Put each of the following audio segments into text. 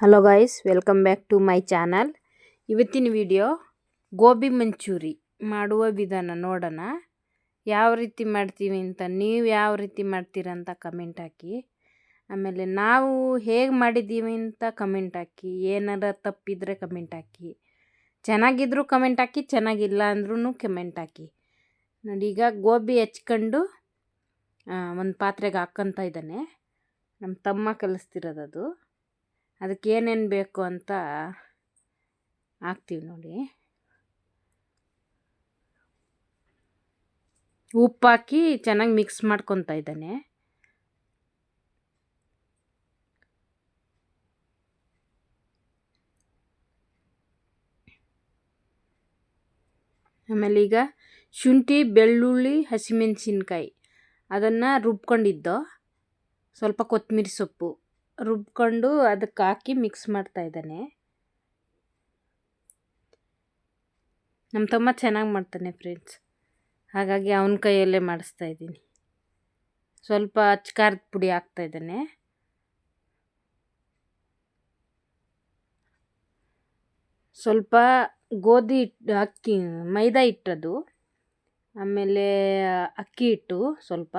Hello guys welcome back to my channel ಇವತ್ತಿನ video gobi manchurian ಮಾಡುವ ವಿಧಾನ ನೋಡೋಣ. ಯಾವ ರೀತಿ ಮಾಡ್ತೀವಿ ಅಂತ, ನೀವು ಯಾವ ರೀತಿ ಮಾಡ್ತೀರಂತ ಕಮೆಂಟ್ ಹಾಕಿ. ಆಮೇಲೆ ನಾವು ಹೇಗೆ ಮಾಡಿದ್ದೀವಿ ಅಂತ ಕಮೆಂಟ್ ಹಾಕಿ, ಏನಾರ ತಪ್ಪಿದ್ರೆ ಕಮೆಂಟ್ ಹಾಕಿ. ಚೆನ್ನಾಗಿದ್ದರೂ ಕಮೆಂಟ್ ಹಾಕಿ, ಚೆನ್ನಾಗಿಲ್ಲ ಅಂದ್ರೂ ಕಮೆಂಟ್ ಹಾಕಿ. ನೋಡಿ, ಈಗ ಗೋಬಿ ಹೆಚ್ಕೊಂಡು ಒಂದು ಪಾತ್ರೆಗೆ ಹಾಕ್ಕೊತ ಇದ್ದಾನೆ. ನಮ್ಮ ತಮ್ಮ ಕಲಿಸ್ತಿರೋದು ಅದು. ಅದಕ್ಕೆ ಏನೇನು ಬೇಕು ಅಂತ ಹಾಕ್ತೀವಿ ನೋಡಿ. ಉಪ್ಪಾಕಿ ಚೆನ್ನಾಗಿ ಮಿಕ್ಸ್ ಮಾಡ್ಕೊತಾ ಇದ್ದಾನೆ. ಆಮೇಲೆ ಈಗ ಶುಂಠಿ, ಬೆಳ್ಳುಳ್ಳಿ, ಹಸಿಮೆಣಸಿನ್ಕಾಯಿ ಅದನ್ನು ರುಬ್ಕೊಂಡಿದ್ದು. ಸ್ವಲ್ಪ ಕೊತ್ತಂಬರಿ ಸೊಪ್ಪು. ರುಬ್ಕೊಂಡು ಅದಕ್ಕೆ ಹಾಕಿ ಮಿಕ್ಸ್ ಮಾಡ್ತಾ ಇದ್ದಾನೆ. ನಮ್ಮ ತಮ್ಮ ಚೆನ್ನಾಗಿ ಮಾಡ್ತಾನೆ ಫ್ರೆಂಡ್ಸ್. ಹಾಗಾಗಿ ಅವನ ಕೈಯಲ್ಲೇ ಮಾಡಿಸ್ತಾ ಇದ್ದೀನಿ. ಸ್ವಲ್ಪ ಅಚ್ಕಾರದ ಪುಡಿ ಹಾಕ್ತಾ ಇದ್ದಾನೆ. ಸ್ವಲ್ಪ ಗೋಧಿ ಹಿಟ್ಟು ಅಕ್ಕಿ ಮೈದಾ ಹಿಟ್ಟದು. ಆಮೇಲೆ ಅಕ್ಕಿ ಹಿಟ್ಟು ಸ್ವಲ್ಪ.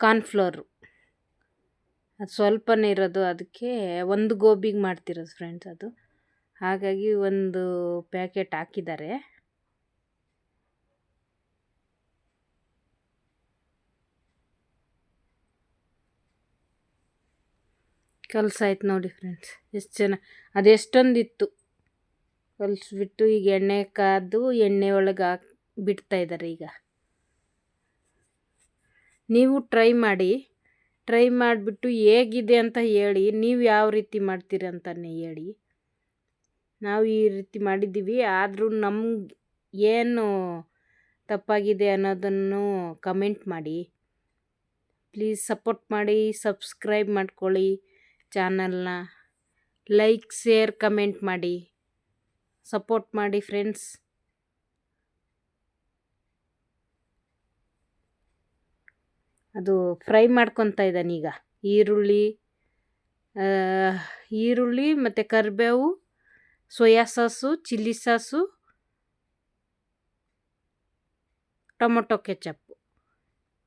ಕಾರ್ನ್ಫ್ಲೋರು. ಅದು ಸ್ವಲ್ಪನೇ ಇರೋದು ಅದಕ್ಕೆ ಒಂದು ಗೋಬಿಗೆ ಮಾಡ್ತಿರೋದು ಫ್ರೆಂಡ್ಸ್ ಅದು. ಹಾಗಾಗಿ ಒಂದು ಪ್ಯಾಕೆಟ್ ಹಾಕಿದ್ದಾರೆ. ಕಲ್ಸಾಯ್ತು ನೋಡಿ ಫ್ರೆಂಡ್ಸ್ ಎಷ್ಟು ಚೆನ್ನಾಗಿ ಅದೆಷ್ಟೊಂದಿತ್ತು ಕಲಿಸ್ಬಿಟ್ಟು ಈಗ ಎಣ್ಣೆ ಕಾದು ಎಣ್ಣೆ ಒಳಗೆ ಹಾಕಿ ಬಿಡ್ತಾಯಿದ್ದಾರೆ ಈಗ. ನೀವು ಟ್ರೈ ಮಾಡಿ ಟ್ರೈ ಮಾಡಿಬಿಟ್ಟು ಹೇಗಿದೆ ಅಂತ ಹೇಳಿ, ನೀವು ಯಾವ ರೀತಿ ಮಾಡ್ತೀರಿ ಅಂತಲೇ ಹೇಳಿ. ನಾವು ಈ ರೀತಿ ಮಾಡಿದ್ದೀವಿ, ಆದರೂ ನಮ್ಗೆ ಏನು ತಪ್ಪಾಗಿದೆ ಅನ್ನೋದನ್ನು ಕಮೆಂಟ್ ಮಾಡಿ. ಪ್ಲೀಸ್ ಸಪೋರ್ಟ್ ಮಾಡಿ ಸಬ್ಸ್ಕ್ರೈಬ್ ಮಾಡ್ಕೊಳ್ಳಿ ಚಾನಲ್ನ ಲೈಕ್ ಶೇರ್ ಕಮೆಂಟ್ ಮಾಡಿ. ಸಪೋರ್ಟ್ ಮಾಡಿ ಫ್ರೆಂಡ್ಸ್ ಅದು ಫ್ರೈ ಮಾಡ್ಕೊತಾ ಇದ್ದಾನೆ ಈಗ. ಈರುಳ್ಳಿ ಈರುಳ್ಳಿ ಮತ್ತು ಕರಿಬೇವು, soya sauce, chilli sauce, tomato ketchup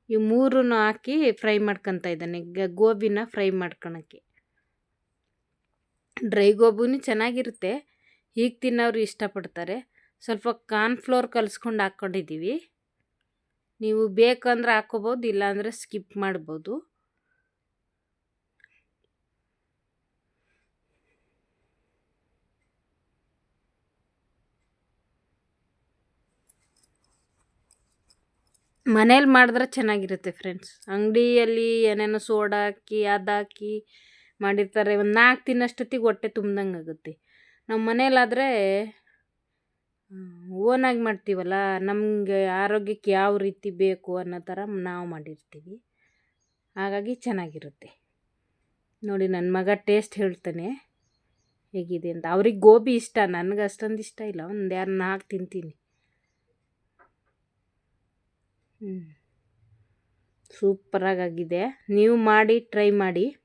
ಈ ಮೂರನ್ನು ಹಾಕಿ ಫ್ರೈ ಮಾಡ್ಕೊತ ಇದ್ದಾನೆ. ಗೋಬಿನ ಫ್ರೈ ಮಾಡ್ಕೊಳಕ್ಕೆ. ಡ್ರೈ ಗೋಬಿನೂ ಚೆನ್ನಾಗಿರುತ್ತೆ. ಹೀಗೆ ತಿನ್ನೋರು ಇಷ್ಟಪಡ್ತಾರೆ. ಸ್ವಲ್ಪ ಕಾರ್ನ್ಫ್ಲೋರ್ ಕಲಿಸ್ಕೊಂಡು ಹಾಕ್ಕೊಂಡಿದ್ದೀವಿ ನೀವು ಬೇಕಂದ್ರೆ ಹಾಕೋಬೋದು, ಇಲ್ಲಾಂದರೆ ಸ್ಕಿಪ್ ಮಾಡ್ಬೋದು. ಮನೇಲಿ ಮಾಡಿದ್ರೆ ಚೆನ್ನಾಗಿರುತ್ತೆ ಫ್ರೆಂಡ್ಸ್ ಅಂಗಡಿಯಲ್ಲಿ ಏನೇನೋ ಸೋಡಾ ಹಾಕಿ, ಅದು ಹಾಕಿ ಮಾಡಿರ್ತಾರೆ. ಒಂದು ನಾಲ್ಕು ತಿನ್ನೋಷ್ಟೊತ್ತಿಗೆ ಹೊಟ್ಟೆ ತುಂಬ್ದಂಗೆ ಆಗುತ್ತೆ ನಮ್ಮ ಮನೇಲಾದರೆ ಓನಾಗಿ ಮಾಡ್ತೀವಲ್ಲ, ನಮಗೆ ಆರೋಗ್ಯಕ್ಕೆ ಯಾವ ರೀತಿ ಬೇಕು ಅನ್ನೋ ಥರ ನಾವು ಮಾಡಿರ್ತೀವಿ. ಹಾಗಾಗಿ ಚೆನ್ನಾಗಿರುತ್ತೆ. ನೋಡಿ ನನ್ನ ಮಗ ಟೇಸ್ಟ್ ಹೇಳ್ತಾನೆ. ಹೇಗಿದೆ ಅಂತ. ಅವ್ರಿಗೆ ಗೋಬಿ ಇಷ್ಟ, ನನಗೆ ಅಷ್ಟೊಂದು ಇಷ್ಟ ಇಲ್ಲ. ಒಂದು ಯಾರು ನಾಲ್ಕು ತಿಂತೀನಿ. ಹ್ಞೂ ಸೂಪರಾಗಾಗಿದೆ. ನೀವು ಮಾಡಿ ಟ್ರೈ ಮಾಡಿ.